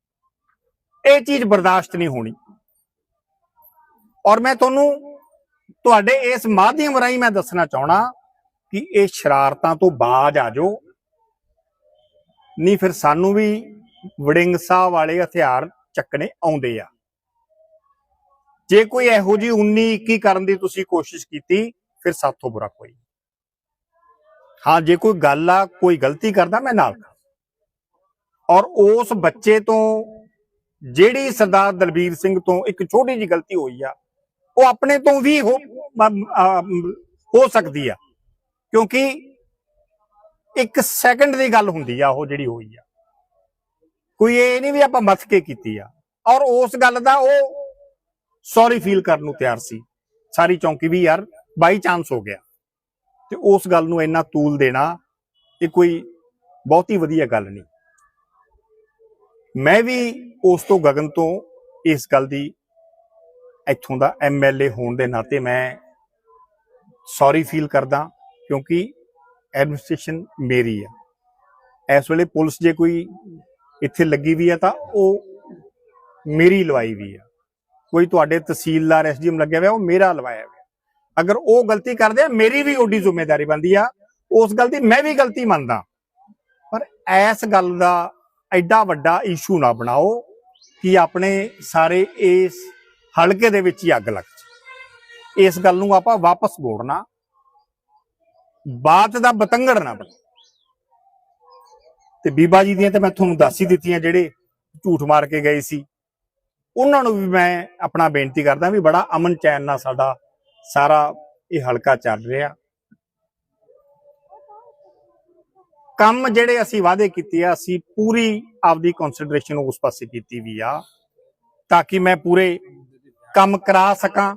ਇਹ ਚੀਜ਼ ਬਰਦਾਸ਼ਤ ਨਹੀਂ ਹੋਣੀ। ਔਰ ਮੈਂ ਤੁਹਾਨੂੰ, ਤੁਹਾਡੇ ਇਸ ਮਾਧਿਅਮ ਰਾਹੀਂ ਮੈਂ ਦੱਸਣਾ ਚਾਹਣਾ ਕਿ ਇਹ ਸ਼ਰਾਰਤਾਂ ਤੋਂ ਬਾਜ ਆ ਜਾਓ। ਨਹੀਂ ਫਿਰ ਸਾਨੂੰ ਵੀ ਵੜਿੰਗ ਸਾਹਿਬ ਵਾਲੇ ਹਥਿਆਰ ਚੱਕਣੇ ਆਉਂਦੇ ਆ। ਜੇ ਕੋਈ ਇਹੋ ਜੀ 19 21 ਕਰਨ ਦੀ ਤੁਸੀਂ ਕੋਸ਼ਿਸ਼ ਕੀਤੀ, ਫਿਰ ਸਾਥੋਂ ਬੁਰਾ ਕੋਈ ਹਾਂ, ਜੇ ਕੋਈ ਗੱਲ ਆ, ਕੋਈ ਗਲਤੀ ਕਰਦਾ, ਮੈਂ ਨਾਲ ਔਰ ਉਸ ਬੱਚੇ ਤੋਂ ਜਿਹੜੀ ਸਰਦਾਰ ਦਲਬੀਰ ਸਿੰਘ ਤੋਂ ਇੱਕ ਛੋਟੀ ਜੀ ਗਲਤੀ ਹੋਈ ਆ, ਉਹ ਆਪਣੇ ਤੋਂ ਵੀ ਹੋ ਹੋ ਸਕਦੀ ਆ। ਕਿਉਂਕਿ ਇੱਕ ਸੈਕਿੰਡ ਦੀ ਗੱਲ ਹੁੰਦੀ ਆ, ਉਹ ਜਿਹੜੀ ਹੋਈ ਆ। ਕੋਈ ਇਹ ਨਹੀਂ ਵੀ ਆਪਾਂ ਮੱਥ ਕੇ ਕੀਤੀ ਆ। ਔਰ ਉਸ ਗੱਲ ਦਾ ਉਹ ਸੌਰੀ ਫੀਲ ਕਰਨ ਨੂੰ ਤਿਆਰ ਸੀ। ਸਾਰੀ ਚੌਂਕੀ ਵੀ ਯਾਰ ਬਾਈ ਚਾਂਸ ਹੋ ਗਿਆ। ਤੇ ਉਸ ਗੱਲ ਨੂੰ ਇੰਨਾ ਤੂਲ ਦੇਣਾ, ਇਹ ਕੋਈ ਬਹੁਤੀ ਵਧੀਆ ਗੱਲ ਨਹੀਂ। ਮੈਂ ਵੀ ਉਸ ਤੋਂ ਗਗਨ ਤੋਂ ਇਸ ਗੱਲ ਦੀ ਇੱਥੋਂ ਦਾ ਐਮਐਲਏ ਹੋਣ ਦੇ ਨਾਤੇ ਮੈਂ ਸੌਰੀ ਫੀਲ ਕਰਦਾ ਕਿਉਂਕਿ ਐਡਮਿਨਿਸਟ੍ਰੇਸ਼ਨ ਮੇਰੀ ਆ। ਇਸ ਵੇਲੇ ਪੁਲਿਸ ਜੇ ਕੋਈ ਇੱਥੇ ਲੱਗੀ ਵੀ ਆ ਤਾਂ ਉਹ ਮੇਰੀ ਲਵਾਈ ਵੀ ਆ। ਕੋਈ ਤੁਹਾਡੇ ਤਹਿਸੀਲਦਾਰ ਐਸਡੀਐਮ ਲੱਗਿਆ ਹੋਇਆ, ਉਹ ਮੇਰਾ ਲਵਾਇਆ ਹੋਇਆ। ਅਗਰ ਉਹ ਗਲਤੀ ਕਰਦੇ ਆ, ਮੇਰੀ ਵੀ ਓਡੀ ਜ਼ਿੰਮੇਵਾਰੀ ਬਣਦੀ ਆ। ਉਸ ਗੱਲ ਦੀ ਮੈਂ ਵੀ ਗਲਤੀ ਮੰਨਦਾ। ਪਰ ਐਸ ਗੱਲ ਦਾ ਐਡਾ ਵੱਡਾ ਇਸ਼ੂ ਨਾ ਬਣਾਓ ਕਿ ਆਪਣੇ ਸਾਰੇ ਇਸ ਹਲਕੇ ਦੇ ਵਿੱਚ ਹੀ ਅੱਗ ਲੱਗ ਜਾਏ ਇਸ ਗੱਲ ਨੂੰ ਆਪਾਂ ਵਾਪਸ ਮੋੜਨਾ, ਬਾਤ ਦਾ ਬਤੰਗੜ ਨਾ ਬਣੇ ਤੇ ਬੀਬਾ ਜੀ ਦੀਆਂ ਤੇ ਮੈਂ ਤੁਹਾਨੂੰ ਦੱਸ ਹੀ ਦਿੱਤੀਆਂ ਜਿਹੜੇ ਝੂਠ ਮਾਰ ਕੇ ਗਏ ਸੀ। ਉਹਨਾਂ ਨੂੰ ਵੀ ਮੈਂ ਆਪਣਾ ਬੇਨਤੀ ਕਰਦਾ ਵੀ ਬੜਾ ਅਮਨ ਚੈਨ ਨਾਲ ਸਾਡਾ ਸਾਰਾ ਇਹ ਹਲਕਾ ਚੱਲ ਰਿਹਾ। ਕੰਮ ਜਿਹੜੇ ਅਸੀਂ ਵਾਅਦੇ ਕੀਤੇ ਆ, ਅਸੀਂ ਪੂਰੀ ਆਪਦੀ ਕਨਸੀਡਰੇਸ਼ਨ ਉਸ ਪਾਸੇ ਕੀਤੀ ਵੀ ਆ, ਤਾਂ ਕਿ ਮੈਂ ਪੂਰੇ ਕੰਮ ਕਰਾ ਸਕਾਂ।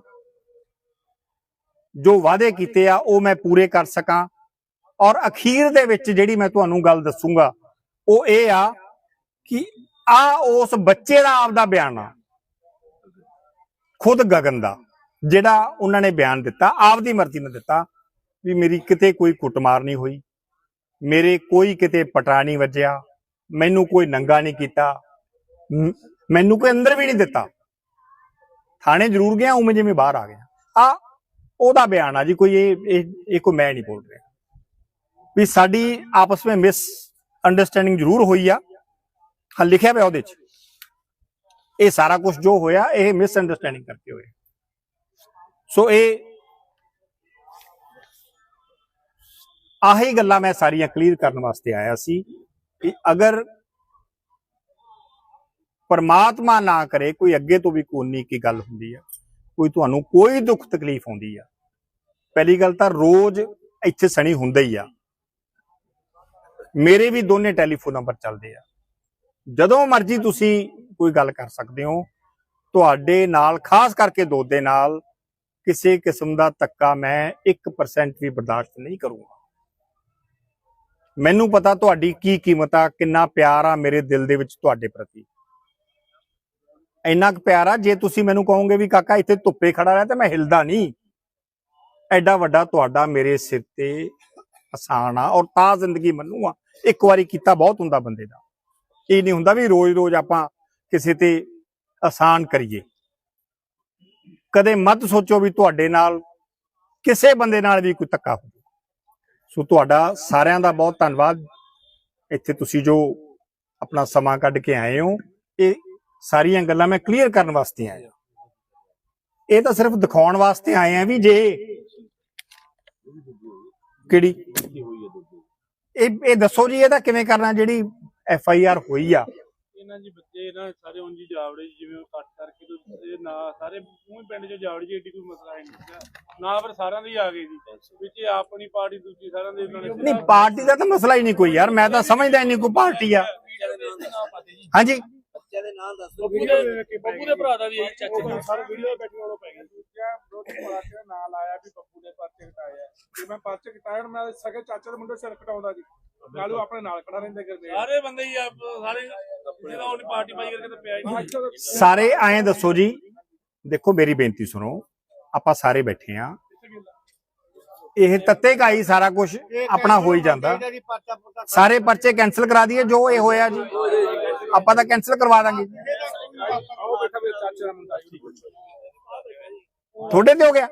ਜੋ ਵਾਅਦੇ ਕੀਤੇ ਆ, ਉਹ ਮੈਂ ਪੂਰੇ ਕਰ ਸਕਾਂ। ਔਰ ਅਖੀਰ ਦੇ ਵਿੱਚ ਜਿਹੜੀ ਮੈਂ ਤੁਹਾਨੂੰ ਗੱਲ ਦੱਸੂਗਾ, ਉਹ ਇਹ ਆ ਕਿ ਆ ਉਸ ਬੱਚੇ ਦਾ ਆਪਦਾ ਬਿਆਨ ਆ, ਖੁਦ ਗਗਨ ਦਾ, ਜਿਹੜਾ ਉਹਨਾਂ ਨੇ ਬਿਆਨ ਦਿੱਤਾ, ਆਪਦੀ ਮਰਜ਼ੀ ਨਾਲ ਦਿੱਤਾ, ਵੀ ਮੇਰੀ ਕਿਤੇ ਕੋਈ ਕੁੱਟਮਾਰ ਨਹੀਂ ਹੋਈ। ਮੇਰੇ ਕੋਈ ਕਿਤੇ ਪਟਾ ਨਹੀਂ ਵੱਜਿਆ, ਮੈਨੂੰ ਕੋਈ ਨੰਗਾ ਨਹੀਂ ਕੀਤਾ ਮੈਨੂੰ ਕੋਈ ਅੰਦਰ ਵੀ ਨਹੀਂ ਦਿੱਤਾ। ਥਾਣੇ ਜ਼ਰੂਰ ਗਿਆ, ਉਵੇਂ ਜਿਵੇਂ ਬਾਹਰ ਆ ਗਿਆ। ਆ, ਉਹਦਾ ਬਿਆਨ ਆ ਜੀ, ਕੋਈ ਇਹ ਇਹ ਇਹ ਕੋਈ ਮੈਂ ਨਹੀਂ ਬੋਲ ਰਿਹਾ। ਵੀ ਸਾਡੀ ਆਪਸ ਵਿੱਚ ਮਿਸ ਅੰਡਰਸਟੈਂਡਿੰਗ ਜ਼ਰੂਰ ਹੋਈ ਆ। ਹਾਂ, ਲਿਖਿਆ ਪਿਆ ਉਹਦੇ ਚ। ਇਹ ਸਾਰਾ ਕੁਝ ਜੋ ਹੋਇਆ, ਇਹ ਮਿਸ ਅੰਡਰਸਟੈਂਡਿੰਗ ਕਰਕੇ ਹੋਇਆ। ਸੋ ਇਹ ਆਹੀ ਗੱਲਾਂ ਮੈਂ ਸਾਰੀਆਂ ਕਲੀਅਰ ਕਰਨ ਵਾਸਤੇ ਆਇਆ ਸੀ ਕਿ ਅਗਰ ਪਰਮਾਤਮਾ ਨਾ ਕਰੇ, ਕੋਈ ਅੱਗੇ ਤੋਂ ਵੀ ਕੋਨੀ ਕੀ ਗੱਲ ਹੁੰਦੀ ਆ। ਕੋਈ ਤੁਹਾਨੂੰ ਕੋਈ ਦੁੱਖ ਤਕਲੀਫ ਆਉਂਦੀ ਆ। ਪਹਿਲੀ ਗੱਲ ਤਾਂ ਰੋਜ਼ ਇੱਥੇ ਸਣੀ ਹੁੰਦਾ ਹੀ ਆ। ਮੇਰੇ ਵੀ ਦੋਨੇ ਟੈਲੀਫੋਨ ਨੰਬਰ ਚੱਲਦੇ ਆ। ਜਦੋਂ ਮਰਜ਼ੀ ਤੁਸੀਂ ਕੋਈ ਗੱਲ ਕਰ ਸਕਦੇ ਹੋ, ਤੁਹਾਡੇ ਨਾਲ, ਖਾਸ ਕਰਕੇ ਦੋ ਦੇ ਨਾਲ ਕਿਸੇ ਕਿਸਮ ਦਾ ਧੱਕਾ ਮੈਂ 1% ਵੀ ਬਰਦਾਸ਼ਤ ਨਹੀਂ ਕਰੂੰਗਾ। ਮੈਨੂੰ ਪਤਾ ਤੁਹਾਡੀ ਕੀ ਕੀਮਤ ਆ, ਕਿੰਨਾ ਪਿਆਰ ਆ ਮੇਰੇ ਦਿਲ ਦੇ ਵਿੱਚ ਤੁਹਾਡੇ ਪ੍ਰਤੀ। ਇੰਨਾ ਕੁ ਪਿਆਰ ਆ, ਜੇ ਤੁਸੀਂ ਮੈਨੂੰ ਕਹੋਗੇ ਵੀ ਕਾਕਾ ਇੱਥੇ ਧੁੱਪੇ ਖੜਾ ਰਹਿ ਤੇ ਮੈਂ ਹਿਲਦਾ ਨਹੀਂ। ਐਡਾ ਵੱਡਾ ਤੁਹਾਡਾ ਮੇਰੇ ਸਿਰ ਤੇ ਆਸਾਨ ਆ ਔਰ ਤਾਂ ਜ਼ਿੰਦਗੀ ਮੰਨੂਗਾ ਇੱਕ ਵਾਰੀ ਕੀਤਾ ਬਹੁਤ ਹੁੰਦਾ ਬੰਦੇ ਦਾ। ਇਹ ਨਹੀਂ ਹੁੰਦਾ ਵੀ ਰੋਜ਼-ਰੋਜ਼ ਆਪਾਂ ਕਿਸੇ ਤੇ ਆਸਾਨ ਕਰੀਏ। ਕਦੇ ਮਤ ਸੋਚੋ ਵੀ ਤੁਹਾਡੇ ਨਾਲ, ਕਿਸੇ ਬੰਦੇ ਨਾਲ ਵੀ ਕੋਈ ਧੱਕਾ ਹੋ ਸੋ ਤੁਹਾਡਾ ਸਾਰਿਆਂ ਦਾ ਬਹੁਤ ਧੰਨਵਾਦ। ਇੱਥੇ ਤੁਸੀਂ ਜੋ ਆਪਣਾ ਸਮਾਂ ਕੱਢ ਕੇ ਆਏ ਹੋ, ਇਹ ਸਾਰੀਆਂ ਗੱਲਾਂ ਮੈਂ ਕਲੀਅਰ ਕਰਨ ਵਾਸਤੇ ਆਇਆ ਇਹ ਤਾਂ ਸਿਰਫ ਦਿਖਾਉਣ ਵਾਸਤੇ ਆਏ ਆ ਵੀ ਜੇ ਕਿਹੜੀ ਇਹ ਇਹ ਦੱਸੋ ਜੀ, ਇਹਦਾ ਕਿਵੇਂ ਕਰਨਾ, ਜਿਹੜੀ ਐਫ ਆਈ ਆਰ ਹੋਈ ਆ। ਇਹਨਾਂ ਜੀ ਬੱਚੇ ਨਾ ਸਾਰੇ ਉਂਝ ਹੀ ਜਾਵੜੇ ਜੀ, ਜਿਵੇਂ ਉਹ ਕੱਟ ਕਰਕੇ ਤੇ ਇਹ ਨਾ ਸਾਰੇ ਪੂਰੇ ਪਿੰਡ ਚ ਜਾਵੜੇ ਜੀ ਏਡੀ ਕੋਈ ਮਸਲਾ ਹੈ ਨਹੀਂ ਸੀਗਾ। ਨਾ ਫਿਰ ਸਾਰਿਆਂ ਦੇ ਹੀ ਆ ਗਏ ਜੀ। ਵਿੱਚ ਇਹ ਆਪਣੀ ਪਾਰਟੀ ਦੂਜੀ ਸਾਰਿਆਂ ਦੇ ਉਹਨਾਂ ਨੇ ਨਹੀਂ ਪਾਰਟੀ ਦਾ ਤਾਂ ਮਸਲਾ ਹੀ ਨਹੀਂ ਕੋਈ ਯਾਰ ਮੈਂ ਤਾਂ ਸਮਝਦਾ ਨਹੀਂ ਕੋਈ ਪਾਰਟੀ ਆ। ਹਾਂਜੀ। ਬੱਚਿਆਂ ਦੇ ਨਾਂ ਦੱਸ ਬੱਬੂ ਦੇ ਭਰਾ ਦਾ ਵੀ ਇਹੀ ਚਾਚੇ ਦਾ। ਸਾਰੇ ਵੀਡੀਓ ਬੈਠੇ ਵਾਲੋਂ ਪੈ ਗਏ ਦੂਜਾ ਵਿਰੋਧੀ ਪਾਰਟੀ ਦਾ ਨਾਂ ਲਾਇਆ ਵੀ ਬੱਬੂ ਨੇ ਪਰਚੇ ਕਟਾਏ ਆ। ਜੇ ਮੈਂ ਪਰਚੇ ਕਟਾਇਆ ਹੁਣ ਮੈਂ ਸਕੇ ਚਾਚੇ ਦੇ ਮੁੰਡੇ ਸਿਰ ਕਟਾਉਂਦਾ ਜੀ। ਨਾਲ ਆਪਣੇ ਨਾਲ ਖੜਾ ਰਹਿੰਦਾ ਕਰਦੇ ਸਾਰੇ ਬੰਦੇ ਹੀ ਆ ਸਾਰੇ ਜਿਹਦਾ ਉਹਨੇ ਪਾਰਟੀ ਪਾਈ ਕਰਕੇ ਤੇ ਪਿਆ ਹੀ ਨਹੀਂ। ਸਾਰੇ ਐਂ ਦੱਸੋ ਜੀ ਦੇਖੋ ਮੇਰੀ ਬੇਨਤੀ ਸੁਣੋ ਆਪਾਂ ਸਾਰੇ ਬੈਠੇ ਆ। ਇਹ ਤੱਤੇ ਕਾਈ ਸਾਰਾ ਕੁਝ ਆਪਣਾ ਹੋ ਹੀ ਜਾਂਦਾ। ਸਾਰੇ ਪਰਚੇ ਕੈਨਸਲ ਕਰਾ ਦਈਏ ਜੋ ਇਹ ਹੋਇਆ ਜੀ। ਆਪਾਂ ਤਾਂ ਕੈਨਸਲ ਕਰਵਾ ਦਾਂਗੇ। ਤੁਹਾਡੇ ਤੇ ਹੋ ਗਿਆ?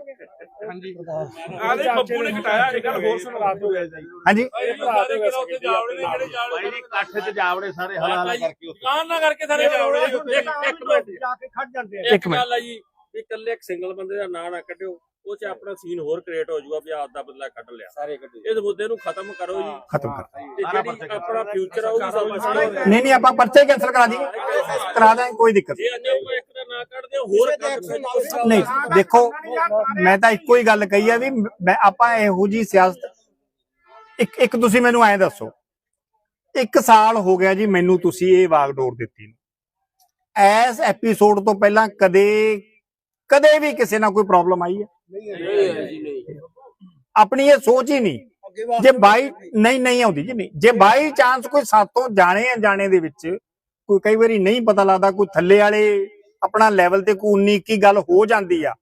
ਆਲੇ ਬੱਬੂ ਨੇ ਕਟਾਇਆ ਇਹ ਗੱਲ ਹੋਰ ਸੁਣ ਰਾਤ ਹੋ ਗਿਆ ਜੀ ਹਾਂਜੀ। ਇਹ ਭਰਾ ਦੇ ਉੱਤੇ ਜਾਵੜੇ ਨੇ ਜਿਹੜੇ ਜਾਵੜੇ ਨੇ। ਇਕੱਠ ਚ ਜਾਵੜੇ ਸਾਰੇ ਹਲਾ ਕਰਕੇ ਕਾਨ ਨਾ ਕਰਕੇ ਸਾਰੇ ਜਾਵੜੇ ਇੱਕ ਇੱਕ ਮਿੰਟ। ਜਾ ਕੇ ਖੜ ਜਾਂਦੇ ਇੱਕ ਮਿੰਟ। ਗੱਲ ਆ ਜੀ ਵੀ ਇਕੱਲੇ ਇੱਕ ਸਿੰਗਲ ਬੰਦੇ ਦਾ ਨਾਂ ਨਾ ਕੱਢਿਓ। ਉਹ 'ਚ ਆਪਣਾ ਸੀਨ ਹੋਰ ਕ੍ਰੀਏਟ ਹੋ ਜਾਊਗਾ ਵੀ ਆਪ ਦਾ ਬਦਲਾ ਕੱਢ ਲਿਆ। ਸਾਰੇ ਕੱਢੇ ਇਸ ਮੁੱਦੇ ਨੂੰ ਖਤਮ ਕਰੋ ਜੀ। ਖਤਮ ਕਰ ਤੇ ਜਿਹੜੀ ਆਪਣਾ ਫਿਊਚਰ ਆ ਉਹ ਵੀ ਸਮਝੋ ਨਹੀਂ ਨਹੀਂ ਆਪਾਂ ਪਰਚੇ ਕੈਨਸਲ ਕਰਾ ਦਈਏ। ਕਰਾ ਦਾਂਗੇ ਕੋਈ ਦਿੱਕਤ ਜੇ ਅੰਨੇ ਉਹ ਇੱਕ ਦਾ ਨਾ ਕੱਢਦੇ ਹੋਰ ਕੱਢ ਨਹੀਂ ਦੇਖੋ ਮੈਂ ਤਾਂ ਇੱਕੋ ਹੀ ਗੱਲ ਕਹੀ ਆ ਵੀ ਮੈਂ ਆਪਾਂ ਇਹੋ ਜੀ ਸਿਆਸਤ ਇੱਕ ਇੱਕ ਤੁਸੀਂ ਮੈਨੂੰ ਐਂ ਦੱਸੋ। ਇੱਕ ਸਾਲ ਹੋ ਗਿਆ ਜੀ ਮੈਨੂੰ ਤੁਸੀਂ ਇਹ ਵਾਗਡੋਰ ਦਿੱਤੀ ਨੂੰ। ਐਸ ਐਪੀਸੋਡ ਤੋਂ ਪਹਿਲਾਂ ਕਦੇ ਕਦੇ ਵੀ ਕਿਸੇ ਨਾਲ ਕੋਈ ਪ੍ਰੋਬਲਮ ਆਈ ਹੈ ਆਪਣੀ ਇਹ ਸੋਚ ਹੀ ਨਹੀਂ। ਜੇ ਬਾਈ ਨਹੀਂ ਨਹੀਂ ਆਉਂਦੀ ਜੀ ਨਹੀਂ। ਜੇ ਬਾਈ ਚਾਂਸ ਕੋਈ ਸਾਤੋਂ ਜਾਣੇ ਅਣਜਾਣੇ ਦੇ ਵਿੱਚ ਕੋਈ ਕਈ ਵਾਰੀ ਨਹੀਂ ਪਤਾ ਲੱਗਦਾ ਕੋਈ ਥੱਲੇ ਵਾਲੇ ਆਪਣਾ ਲੈਵਲ ਤੇ ਕੋਈ 19 ਕੀ ਗੱਲ ਹੋ ਜਾਂਦੀ ਆ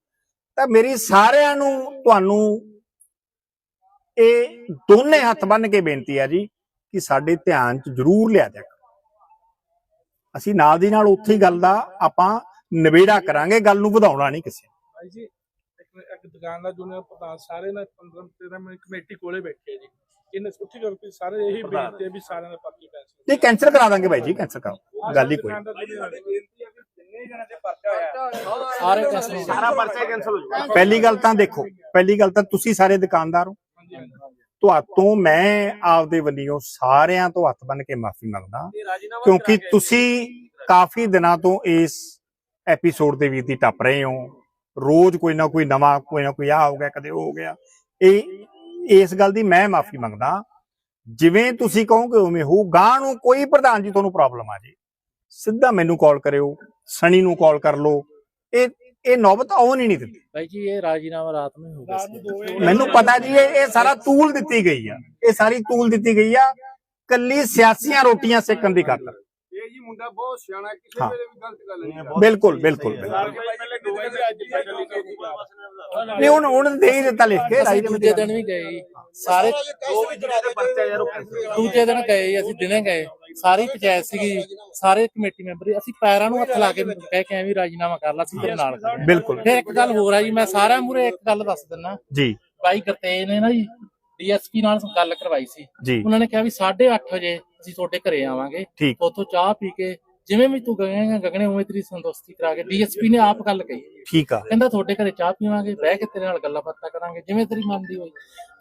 ਤਾਂ ਮੇਰੀ ਸਾਰਿਆਂ ਨੂੰ ਤੁਹਾਨੂੰ ਇਹ ਦੋਨੇ ਹੱਥ ਬੰਨ ਕੇ ਬੇਨਤੀ ਆ ਜੀ ਕਿ ਸਾਡੇ ਧਿਆਨ 'ਚ ਜ਼ਰੂਰ ਲਿਆ ਜਾਏ ਅਸੀਂ ਨਾਲ ਦੀ ਨਾਲ ਉੱਥੇ ਹੀ ਗੱਲ ਦਾ ਆਪਾਂ ਨਿਬੇੜਾ ਕਰਾਂਗੇ ਗੱਲ ਨੂੰ ਵਧਾਉਣਾ ਨਹੀਂ ਕਿਸੇ ਭਾਈ ਜੀ ਇੱਕ ਇੱਕ ਦੁਕਾਨ ਦਾ ਜੂਨੀਅਰ ਪ੍ਰਧਾਨ ਸਾਰੇ ਨੇ 15 13 ਮਿੰਟ ਕਮੇਟੀ ਕੋਲੇ ਬੈਠੇ ਜੀ। ਇਹਨੇ ਸੁੱਠੀ ਕਰਕੇ ਸਾਰੇ ਇਹੀ ਬੇਨਤੀ ਵੀ ਸਾਰਿਆਂ ਦੇ ਪਰਚੇ ਪੈਸੇ ਨਹੀਂ ਕੈਂਸਲ ਕਰਾ ਦਾਂਗੇ ਬਾਈ ਜੀ ਕੈਂਸਲ ਕਰਾਓ। ਗੱਲ ਹੀ ਕੋਈ ਦੁਕਾਨ ਦਾ ਜੂਨੀਅਰ ਬੇਨਤੀ ਹੈ ਕਿ ਜਿੰਨੇ ਜਣੇ ਤੇ ਪਰਚਾ ਹੋਇਆ ਸਾਰੇ ਪਰਚਾ ਕੈਨਸਲ ਹੋ ਜਾਊਗਾ। ਪਹਿਲੀ ਗੱਲ ਤਾਂ ਦੇਖੋ ਪਹਿਲੀ ਗੱਲ ਤਾਂ ਤੁਸੀਂ ਸਾਰੇ ਦੁਕਾਨਦਾਰ ਹੋ। ਤੁਹਾਤੋਂ ਮੈਂ ਆਪਦੇ ਵੱਲੋਂ ਸਾਰਿਆਂ ਤੋਂ ਹੱਥ ਬੰਨ ਕੇ ਮਾਫੀ ਮੰਗਦਾ। ਕਿਉਂਕਿ ਤੁਸੀਂ ਕਾਫੀ ਦਿਨਾਂ ਤੋਂ ਇਸ ਐਪੀਸੋਡ ਦੇ ਵਿੱਚ ਦੀ ਟੱਪ ਰਹੇ ਹੋ। ਰੋਜ਼ ਕੋਈ ਨਾ ਕੋਈ ਨਵਾਂ ਕੋਈ ਨਾ ਕੋਈ ਆ ਹੋ ਗਿਆ ਕਦੇ ਉਹ ਹੋ ਗਿਆ। ਇਹ ਇਸ ਗੱਲ ਦੀ ਮੈਂ ਮਾਫੀ ਮੰਗਦਾ ਜਿਵੇਂ ਤੁਸੀਂ ਕਹੋਗੇ ਉਵੇਂ ਹੋ ਗਾਂ ਨੂੰ ਕੋਈ ਪ੍ਰਧਾਨ ਜੀ ਤੁਹਾਨੂੰ ਪ੍ਰੋਬਲਮ ਆ ਜੇ। ਸਿੱਧਾ ਮੈਨੂੰ ਕਾਲ ਕਰਿਓ ਸਣੀ ਨੂੰ ਕਾਲ ਕਰ ਲਓ। ਇਹ ਇਹ ਨੌਬਤ ਆਉਣ ਹੀ ਨਹੀਂ ਦਿੰਦੀ ਭਾਈ ਜੀ ਇਹ ਰਾਜੀਨਾਮਾ ਰਾਤ ਨੂੰ ਹੀ ਗਿਆ ਮੈਨੂੰ ਪਤਾ ਜੀ ਇਹ ਇਹ ਸਾਰਾ ਤੂਲ ਦਿੱਤੀ ਗਈ ਆ। ਇਹ ਸਾਰੀ ਤੂਲ ਦਿੱਤੀ ਗਈ ਆ। ਕੱਲੀ ਸਿਆਸੀਆਂ ਰੋਟੀਆਂ ਸੇਕਣ ਦੀ ਖਾਤਰ। ਇਹ ਜੀ ਮੁੰਡਾ ਬਹੁਤ ਸਿਆਣਾ ਕਿਸੇ ਹਾਂ। ਵੇਲੇ ਵੀ ਗਲਤ ਗੱਲ ਨਹੀਂ ਕਰਦਾ ਬਿਲਕੁਲ ਬਿਲਕੁਲ ਬਿਲਕੁਲ ਦੋ ਨਹੀਂ ਹੁਣ ਹੁਣ ਦੇ ਹੀ ਦਿੱਤਾ ਲਿਖ ਕੇ ਅਸੀਂ ਰਾਈ ਦੂਜੇ ਦਿਨ ਵੀ ਗਏ ਜੀ। ਸਾਰੇ ਉਹ ਵੀ ਦੇ ਪਰਚਾ ਯਾਰ ਉਹ। ਦੂਜੇ ਦਿਨ ਗਏ ਜੀ, ਅਸੀਂ ਦਿਨੇ ਗਏ ਸਾਰੀ ਪੰਚਾਇਤ ਸੀਗੀ ਸਾਰੇ ਕਮੇਟੀ ਮੈਂਬਰ ਸੀ। ਅਸੀਂ ਪੈਰਾਂ ਨੂੰ ਹੱਥ ਲਾ ਕੇ ਕਹਿ ਕੇ ਐ ਵੀ ਰਾਜੀਨਾਮਾ ਕਰ ਲਾ ਅਸੀਂ ਤੇਰੇ ਨਾਲ ਖੜੇ। ਬਿਲਕੁਲ ਫਿਰ ਇੱਕ ਗੱਲ ਹੋਰ ਆ ਜੀ ਮੈਂ ਸਾਰਿਆਂ ਮੂਰੇ ਇੱਕ ਗੱਲ ਦੱਸ ਦਿੰਨਾ ਜੀ ਬਾਈ ਗਰਤੇਜ ਨੇ ਨਾ ਜੀ ਡੀਐਸਪੀ ਨਾਲ ਗੱਲ ਕਰਵਾਈ ਸੀ। ਜੀ। ਉਹਨਾਂ ਨੇ ਕਿਹਾ ਵੀ 8:30 ਵਜੇ ਅਸੀਂ ਤੁਹਾਡੇ ਘਰੇ ਆਵਾਂਗੇ। ਠੀਕ। ਉੱਥੋਂ ਚਾਹ ਪੀ ਕੇ ਜਿਵੇਂ ਵੀ ਤੂੰ ਗਏਗਾ ਗਗਨੇ ਉਵੇਂ ਤੇਰੀ ਸੰਤੁਸ਼ਟੀ ਕਰਾ ਕੇ ਡੀਐਸਪੀ ਨੇ ਆਪ ਗੱਲ ਕਹੀ। ਠੀਕ ਆ। ਕਹਿੰਦਾ ਤੁਹਾਡੇ ਘਰੇ ਚਾਹ ਪੀਵਾਂਗੇ ਬਹਿ ਕੇ ਤੇਰੇ ਨਾਲ ਗੱਲਾਂ ਬਾਤਾਂ ਕਰਾਂਗੇ ਜਿਵੇਂ ਤੇਰੀ ਮਨ ਦੀ ਹੋਈ।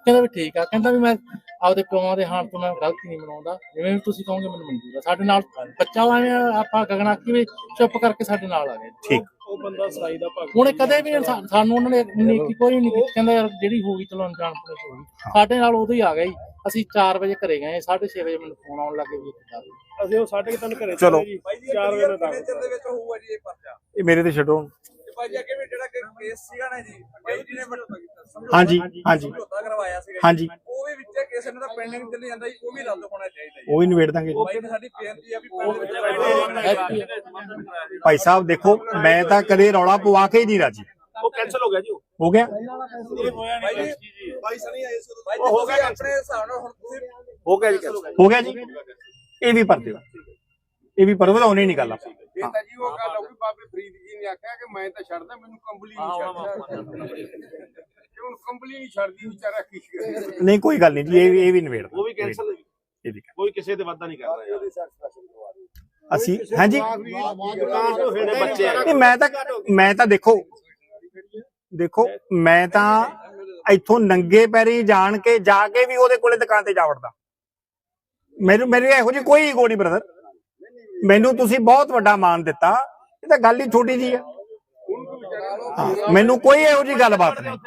ਕਹਿੰਦਾ ਵੀ ਠੀਕ ਆ। ਕਹਿੰਦਾ ਵੀ ਮੈਂ ਆਪਦੇ ਪਿਓਾਂ ਦੇ ਹਾਣ ਤੋਂ ਮੈਂ ਗਲਤੀ ਨਹੀਂ ਮਨਾਉਂਦਾ। ਜਿਵੇਂ ਵੀ ਤੁਸੀਂ ਕਹੋਗੇ ਮੈਨੂੰ ਮਨਜ਼ੂਰ ਆ ਸਾਡੇ ਨਾਲ ਬੱਚਾ ਆਵੇਂ ਆਪਾਂ ਗਗਨਾ ਕੀ ਵੀ ਚੁੱਪ ਕਰਕੇ ਸਾਡੇ ਨਾਲ ਆ ਗਏ। ਠੀਕ। ਉਹ ਬੰਦਾ ਸਰਾਈ ਦਾ ਭਗਤ ਹੁਣ ਇਹ ਕਦੇ ਵੀ ਇਨਸਾਨ- ਸਾਨੂੰ ਉਹਨਾਂ ਨੇ ਨੀਤੀ ਕੋਈ ਨਹੀਂ ਕੀਤੀ ਕਹਿੰਦਾ ਯਾਰ ਜਿਹੜੀ ਹੋਊਗੀ ਚਲੋ ਅਣਜਾਣ ਹੋਊਗੀ। ਸਾਡੇ ਨਾਲ ਉਦੋਂ ਹੀ ਆ ਗਈ ਅਸੀਂ 4 ਵਜੇ ਘਰੇ ਗਏ 6:30 ਵਜੇ ਮੈਨੂੰ ਫੋਨ ਆਉਣ ਲੱਗੇ ਵੀ ਇੱਥੇ ਅਸੀਂ ਉਹ ਸਾਢੇ ਕੁ ਤਿੰਨ ਘਰੇ ਚਲੋ। ਚਲੇ ਜੀ 4 ਵਜੇ ਦਾ। ਕਿੰਨੇ ਚਿਰ ਦੇ ਵਿੱਚ ਹੋਊਗਾ ਜੀ ਇਹ ਪਰਚਾ। ਇਹ ਮੇਰੇ ਤੇ ਛੱਡੋ। ਭਾਈ ਅੱਗੇ ਵੀ ਜਿਹੜਾ ਕਿ ਕੇਸ ਸੀਗਾ ਨਾ ਜੀ ਅੱਗੇ ਵੀ ਜਿਹਨੇ ਸਮਝੌਤਾ ਹਾਂਜੀ ਹਾਂਜੀ। ਸਮਝੌਤਾ ਕਰਵਾਇਆ ਸੀਗਾ ਜੀ। ਹਾਂਜੀ। ਉਹ ਵੀ ਵਿੱਚ ਕੇਸ ਇਹਨਾਂ ਦਾ ਪੈਂਡਿੰਗ ਚੱਲੀ ਜਾਂਦਾ ਜੀ ਉਹ ਵੀ ਰੱਦ ਹੋਣਾ ਚਾਹੀਦਾ ਜੀ। ਉਹ ਵੀ ਨਿਬੇੜ ਦਾਂਗੇ। ਭਾਈ ਨੇ ਸਾਡੀ ਬੇਨਤੀ ਆ ਵੀ ਪਿੰਡ ਦੇ ਵਿੱਚ ਭਾਈ ਸਾਹਿਬ ਦੇਖੋ ਮੈਂ ਤਾਂ ਕਦੇ ਰੌਲਾ ਪਵਾ ਕੇ ਹੀ ਨਹੀਂ ਰਾਜੀ। ਉਹ ਕੈਨਸਲ ਹੋ ਗਿਆ ਜੀ ਹੋ ਗਿਆ? ਭਾਈ ਜੀ ਭਾਈ ਸਣੀ ਆਏ ਸੋ ਭਾਈ ਹੋ ਗਿਆ ਆਪਣੇ ਹਿਸਾਬ ਨਾਲ ਹੁਣ ਤੁਸੀਂ ਹੋ ਗਿਆ ਜੀ ਹੋ ਗਿਆ ਜੀ। ਇਹ ਵੀ ਭਰ ਦਿਓ ਇਹ ਵੀ ਪਰ ਵਧਾਉਣੀ ਨਹੀਂ ਗੱਲ ਆਪਾਂ। ਇਹ ਤਾਂ ਜੀ ਉਹ ਗੱਲ ਹੋ ਗਈ ਬਾਬੇ ਫਰੀਦ ਨੇ ਆਖਿਆ ਕਿ ਮੈਂ ਤਾਂ ਛੱਡਦਾ ਮੈਨੂੰ ਕੰਬਲੀ ਨਹੀਂ ਛੱਡਦਾ। ਹੁਣ ਕੰਬਲੀ ਨਹੀਂ ਛੱਡਦੀ ਵਿਚਾਰਾ ਕੀ ਕਰੇ? ਨਹੀਂ ਕੋਈ ਗੱਲ ਨਹੀਂ ਜੀ ਇਹ ਵੀ ਇਹ ਵੀ ਨਿਬੇੜ ਉਹ ਵੀ ਕੈਨਸਲ ਇਹ ਵੀ ਕੋਈ ਕਿਸੇ ਤੇ ਵਾਦਾ ਨਹੀਂ ਕਰ ਰਿਹਾ ਅਸੀਂ ਹਾਂਜੀ। ਨਹੀਂ ਮੈਂ ਤਾਂ ਮੈਂ ਤਾਂ ਦੇਖੋ ਦੇਖੋ ਮੈਂ ਤਾਂ ਇੱਥੋਂ ਨੰਗੇ ਪੈਰੀ ਜਾਣ ਕੇ ਜਾ ਕੇ ਵੀ ਉਹਦੇ ਕੋਲੇ ਦੁਕਾਨ ਤੇ ਜਾ ਵੜਦਾ। ਮੈਨੂੰ ਮੇਰੇ ਇਹੋ ਜਿਹੀ ਕੋਈ ਈਗੋ ਨਹੀਂ ਬ੍ਰਦਰ ਮੈਨੂੰ ਤੁਸੀਂ ਬਹੁਤ ਵੱਡਾ ਮਾਣ ਦਿੱਤਾ। ਇਹ ਤਾਂ ਗੱਲ ਹੀ ਛੋਟੀ ਜੀ ਹੈ ਹਾਂ, ਮੈਨੂੰ ਕੋਈ ਇਹੋ ਜਿਹੀ ਗੱਲਬਾਤ ਨਹੀਂ।